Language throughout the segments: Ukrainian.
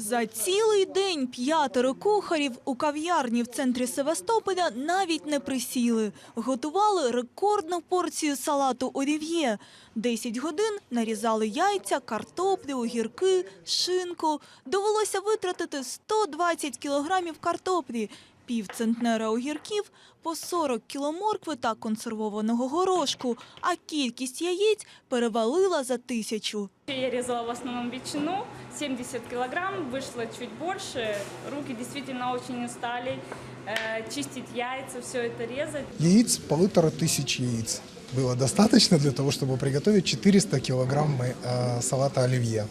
За цілий день п'ятеро кухарів у кав'ярні в центрі Севастополя навіть не присіли. Готували рекордну порцію салату олів'є. 10 годин нарізали яйця, картоплю, огірки, шинку. Довелося витратити 120 кілограмів картоплі, пів центнера огірків, по 40 кіло моркви та консервованого горошку, а кількість яєць перевалила за тисячу. Я резала в основном ветчину, 70 килограмм, вышло чуть больше. Руки действительно очень устали. Э, Чистить яйца, все это резать. Яиц полутора тысяч яиц было достаточно для того, чтобы приготовить 400 килограмм э, салата оливье.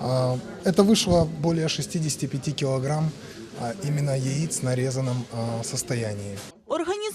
А, Это вышло более 65 килограмм а, именно яиц в нарезанном состоянии.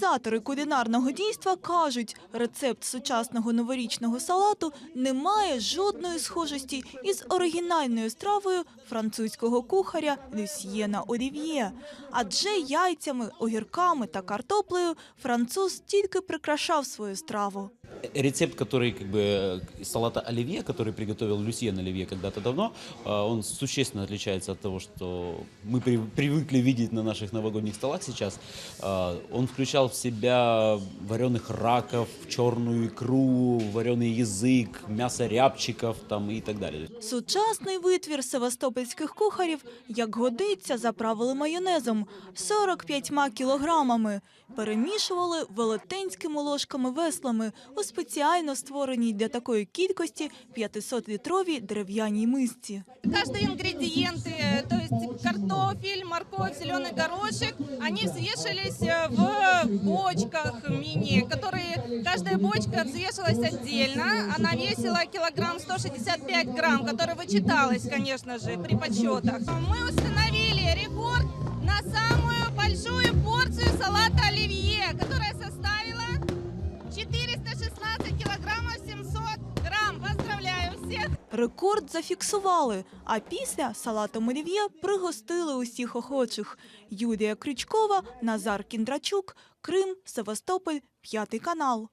Організатори кулінарного дійства кажуть, рецепт сучасного новорічного салату не має жодної схожості із оригінальною стравою французького кухаря Люсьєна Олів'є. Адже яйцями, огірками та картоплею француз тільки прикрашав свою страву. рецепт, который как бы э, салата оливье, который приготовил Люсьен Оливье когда-то давно, э, он существенно отличается от того, что мы при- привыкли видеть на наших новогодних столах сейчас. Э, Он включал в себя вареных раков, черную икру, вареный язык, мясо рябчиков там и так далее. Сучасний витвір севастопольських кухарів, як годиться, заправили майонезом 45 кілограмами. Перемішували велетенськими ложками-веслами у спеціально створеній для такої кількості 500-літровій дерев'яній мисці. Каждый ингредиент, э, то есть картофель, морковь, зеленый горошек, они взвешивались э, в бочках мини, которые каждая бочка взвешивалась отдельно. Она весила килограмм 165 грамм, которая вычиталась, конечно же, при подсчетах. Мы установили рекорд на самую большую порцию салата оливье, которая составила Рекорд зафіксували, а після салатом олів'є пригостили усіх охочих. Юлія Крючкова, Назар Кіндрачук, Крим, Севастополь, П'ятий канал.